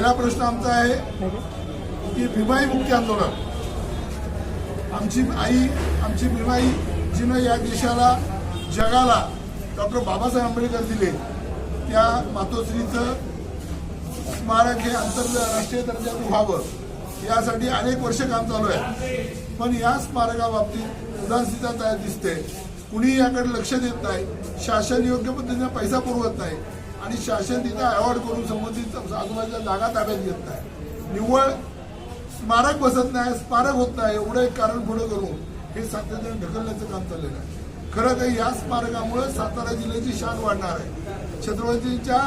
पहिला प्रश्न आमचा आहे की भीमाई मुक्ती आंदोलन. आमची आई आमची भीमाई जिनं या देशाला जगाला डॉक्टर बाबासाहेब आंबेडकर दिले त्या मातोश्रीचं स्मारक हे आंतरराष्ट्रीय दर्जाचं व्हावं यासाठी अनेक वर्ष काम चालू आहे. पण या स्मारकाबाबतीत उदासीनता तयार दिसते. कुणी याकडे लक्ष देत नाही. शासन योग्य पद्धतीने पैसा पुरवत नाही. आणि शासन तिथं अवॉर्ड करून संबंधित आजूबाजूच्या जागा ताब्यात घेत नाही. निव्वळ स्मारक बसत नाही स्मारक होत नाही एवढं एक कारण पुढे करून हे सातत्याने ढकलण्याचं काम चाललेलं आहे. खरं तर या स्मारकामुळे सातारा जिल्ह्याची शान वाढणार आहे. छत्रपतींच्या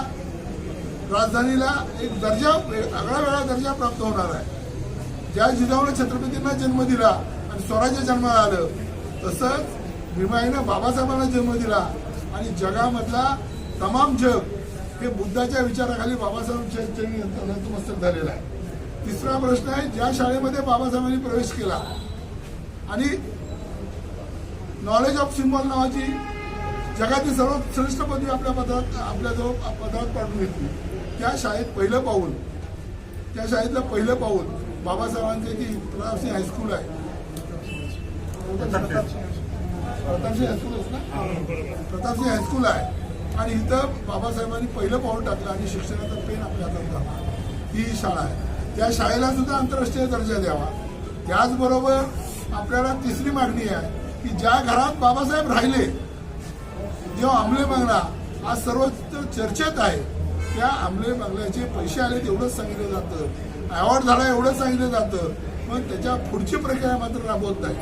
राजधानीला एक दर्जा आगळा वेगळा दर्जा प्राप्त होणार आहे. ज्या जिजाऊने छत्रपतींना जन्म दिला आणि स्वराज्य जन्माला आलं तसंच भीमाईनं बाबासाहेबांना जन्म दिला आणि जगामधला तमाम जग हे बुद्धाच्या विचाराखाली बाबासाहेबांच्या नतमस्तक झालेला आहे. तिसरा प्रश्न आहे ज्या शाळेमध्ये बाबासाहेबांनी प्रवेश केला आणि नॉलेज ऑफ सिम्बॉल नावाची जगातील सर्वात श्रेष्ठ पदवी आपल्या पदात आपल्याजवळ पदात पाडून घेतली. त्या शाळेत पहिलं पाऊल त्या शाळेतलं पहिलं पाऊल बाबासाहेबांचे जी प्रतापसिंह हायस्कूल आहे? प्रतापसिंह हायस्कूल ना? प्रतापसिंह हायस्कूल आहे. आणि इथं बाबासाहेबांनी पहिलं पाऊल टाकलं आणि शिक्षणाचा पेन आपल्या हातात झाला. ही शाळा आहे. त्या शाळेला सुद्धा आंतरराष्ट्रीय दर्जा द्यावा. त्याचबरोबर आपल्याला तिसरी मागणी आहे की ज्या घरात बाबासाहेब राहिले जेव्हा आमले बंगला आज सर्वत्र चर्चेत आहे त्या आमले बंगल्याचे पैसे आले तेवढंच सांगितलं जातं. अवॉर्ड झाला एवढंच सांगितलं जातं. पण त्याच्या पुढची प्रक्रिया मात्र राबवत नाही.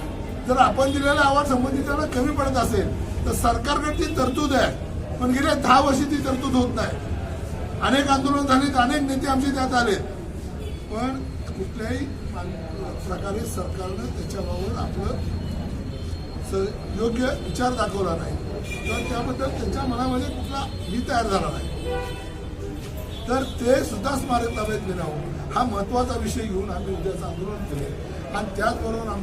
जर आपण दिलेला अवॉर्ड संबंधितांना कमी पडत असेल तर सरकारकडे ती तरतूद आहे. पण गेल्या दहा वर्षी ती तरतूद होत नाही. अनेक आंदोलन झालीत अनेक नेते आमचे त्यात आलेत पण कुठल्याही प्रकारे सरकारनं त्याच्याबाबत आपलं योग्य विचार दाखवला नाही. तर त्याबद्दल त्यांच्या मनामध्ये कुठला ही तयार झाला नाही. तर ते सुद्धा स्मारक ताब्यात घेणं हा महत्त्वाचा विषय घेऊन आम्ही उद्याचं आंदोलन केले आणि त्याचबरोबर